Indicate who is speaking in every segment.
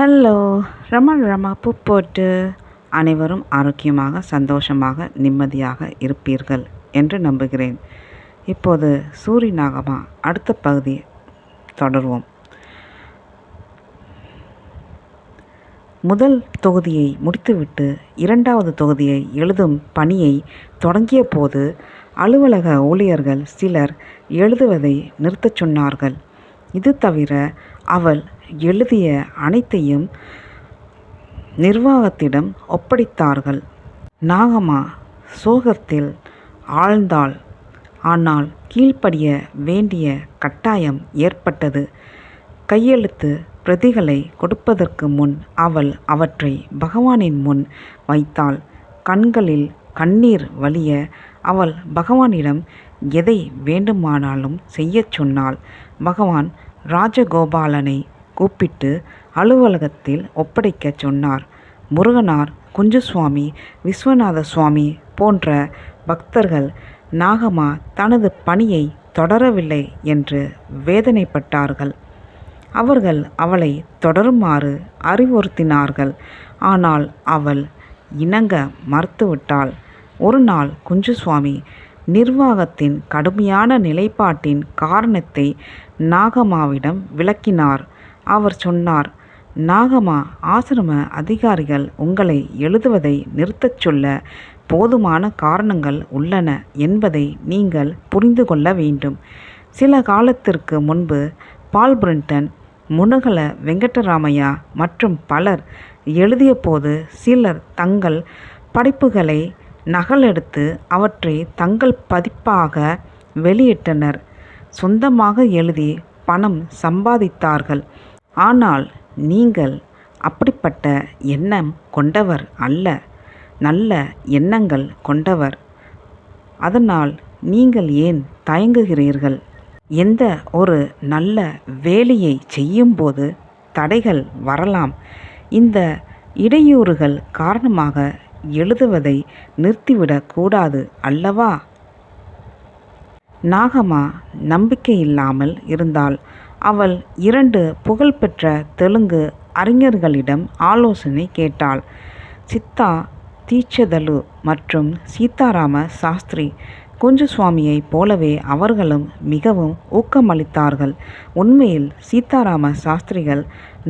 Speaker 1: Hello Raman Rama பூ போட்டு அனைவரும் ஆரோக்கியமாக சந்தோஷமாக நிம்மதியாக இருப்பீர்கள் என்று நம்புகிறேன். இப்போது சூரி நாகமா அடுத்த பகுதி தொடர்வோம். முதல் தொகுதியை முடித்துவிட்டு இரண்டாவது தொகுதியை எழுதும் பணியை தொடங்கிய போது அலுவலக ஊழியர்கள் சிலர் எழுதுவதை நிறுத்தச் சொன்னார்கள். இது தவிர அவள் எழுதிய அனைத்தையும் நிர்வாகத்திடம் ஒப்படைத்தார்கள். நாகம்மா சோகத்தில் ஆழ்ந்தாள். ஆனால் கீழ்ப்படிய வேண்டிய கட்டாயம் ஏற்பட்டது. கையெழுத்து பிரதிகளை கொடுப்பதற்கு முன் அவள் அவற்றை பகவானின் முன் வைத்தாள். கண்களில் கண்ணீர் வழிய அவள் பகவானிடம் எதை வேண்டுமானாலும் செய்யச் சொன்னாள். பகவான் ராஜகோபாலனை கூப்பிட்டு அலுவலகத்தில் ஒப்படைக்கச் சொன்னார். முருகனார் குஞ்சுசுவாமி விஸ்வநாத சுவாமி போன்ற பக்தர்கள் நாகமா தனது பணியை தொடரவில்லை என்று வேதனைப்பட்டார்கள். அவர்கள் அவளை தொடருமாறு அறிவுறுத்தினார்கள். ஆனால் அவள் இணங்க மறுத்துவிட்டாள். ஒரு நாள் குஞ்சுசுவாமி நிர்வாகத்தின் கடுமையான நிலைப்பாட்டின் காரணத்தை நாகமாவிடம் விளக்கினார். அவர் சொன்னார் நாகமா ஆசிரம அதிகாரிகள் உங்களை எழுதுவதை நிறுத்தச் சொல்ல போதுமான காரணங்கள் உள்ளன என்பதை நீங்கள் புரிந்து கொள்ள வேண்டும். சில காலத்திற்கு முன்பு பால் பிரிண்டன் முனகல வெங்கடராமையா மற்றும் பலர் எழுதிய போது சிலர் தங்கள் படைப்புகளை நகலெடுத்து அவற்றை தங்கள் பதிப்பாக வெளியிட்டனர். சொந்தமாக எழுதி பணம் சம்பாதித்தார்கள். ஆனால் நீங்கள் அப்படிப்பட்ட எண்ணம் கொண்டவர் அல்ல நல்ல எண்ணங்கள் கொண்டவர். அதனால் நீங்கள் ஏன் தயங்குகிறீர்கள்? எந்த ஒரு நல்ல வேலையை செய்யும்போது தடைகள் வரலாம். இந்த இடையூறுகள் காரணமாக எழுதுவதை நிறுத்திவிடக் கூடாது அல்லவா? நாகமா நம்பிக்கையில்லாமல் இருந்தால் அவள் இரண்டு புகழ்பெற்ற தெலுங்கு அறிஞர்களிடம் ஆலோசனை கேட்டாள். சித்தா தீட்சதலு மற்றும் சீதாராம சாஸ்திரி குஞ்சு சுவாமியைப் போலவே அவர்களும் மிகவும் ஊக்கமளித்தார்கள். உண்மையில் சீதாராம சாஸ்திரிகள்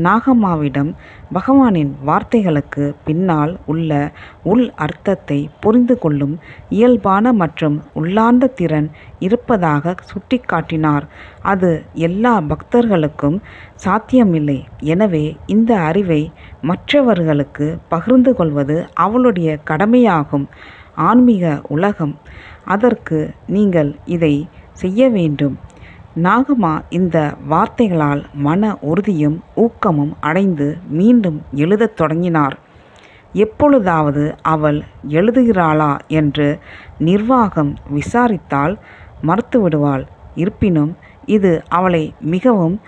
Speaker 1: நாகம்மாவிடம் பகவானின் வார்த்தைகளுக்கு பின்னால் உள்ள உள் அர்த்தத்தை புரிந்து கொள்ளும் இயல்பான மற்றும் உள்ளார்ந்த திறன் இருப்பதாக சுட்டிக்காட்டினார். அது எல்லா பக்தர்களுக்கும் சாத்தியமில்லை. எனவே இந்த அறிவை மற்றவர்களுக்கு பகிர்ந்து கொள்வது அவளுடைய கடமையாகும். ஆன்மீக உலகம். அதற்கு நீங்கள் இதை செய்ய வேண்டும். நாகமா இந்த வார்த்தைகளால் மன உறுதியும் ஊக்கமும் அடைந்து மீண்டும் எழுதத் தொடங்கினார். எப்பொழுதாவது அவள் எழுதுகிறாளா என்று நிர்வாகம் விசாரித்தால் மறுத்துவிடுவாள். இருப்பினும் இது அவளை மிகவும்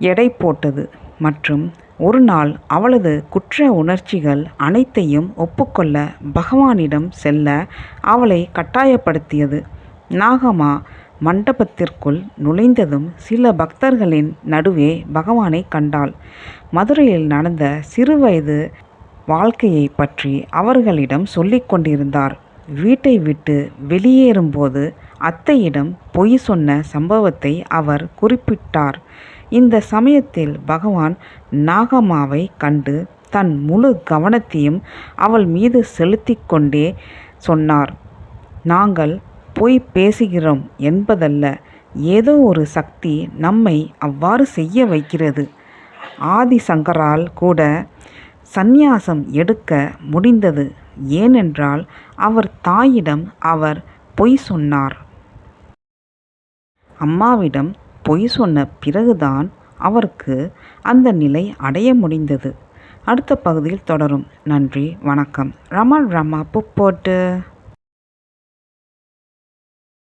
Speaker 1: எடை போட்டது மற்றும் ஒரு நாள் அவளது குற்ற உணர்ச்சிகள் அனைத்தையும் ஒப்புக்கொள்ள பகவானிடம் செல்ல அவளை கட்டாயப்படுத்தியது. நாகமா மண்டபத்திற்குள் நுழைந்ததும் சில பக்தர்களின் நடுவே பகவானை கண்டாள். மதுரையில் நடந்த சிறுவயது வாழ்க்கையை பற்றி அவர்களிடம் சொல்லிக் கொண்டிருந்தார். வீட்டை விட்டு வெளியேறும்போது அத்தையிடம் பொய் சொன்ன சம்பவத்தை அவர் குறிப்பிட்டார். இந்த சமயத்தில் பகவான் நாகம்மாவை கண்டு தன் முழு கவனத்தையும் அவள் மீது செலுத்தி கொண்டே சொன்னார். நாங்கள் பொய் பேசுகிறோம் என்பதல்ல ஏதோ ஒரு சக்தி நம்மை அவ்வாறு செய்ய வைக்கிறது ஆதிசங்கரால் கூட சந்நியாசம் எடுக்க முடிந்தது. ஏனென்றால் அவர் தாயிடம் அவர் பொய் சொன்னார். அம்மாவிடம் பொய் சொன்ன பிறகுதான் அவருக்கு அந்த நிலை அடைய முடிந்தது. அடுத்த பகுதியில் தொடரும். நன்றி வணக்கம். ரமல் ரமா புப்போட்டு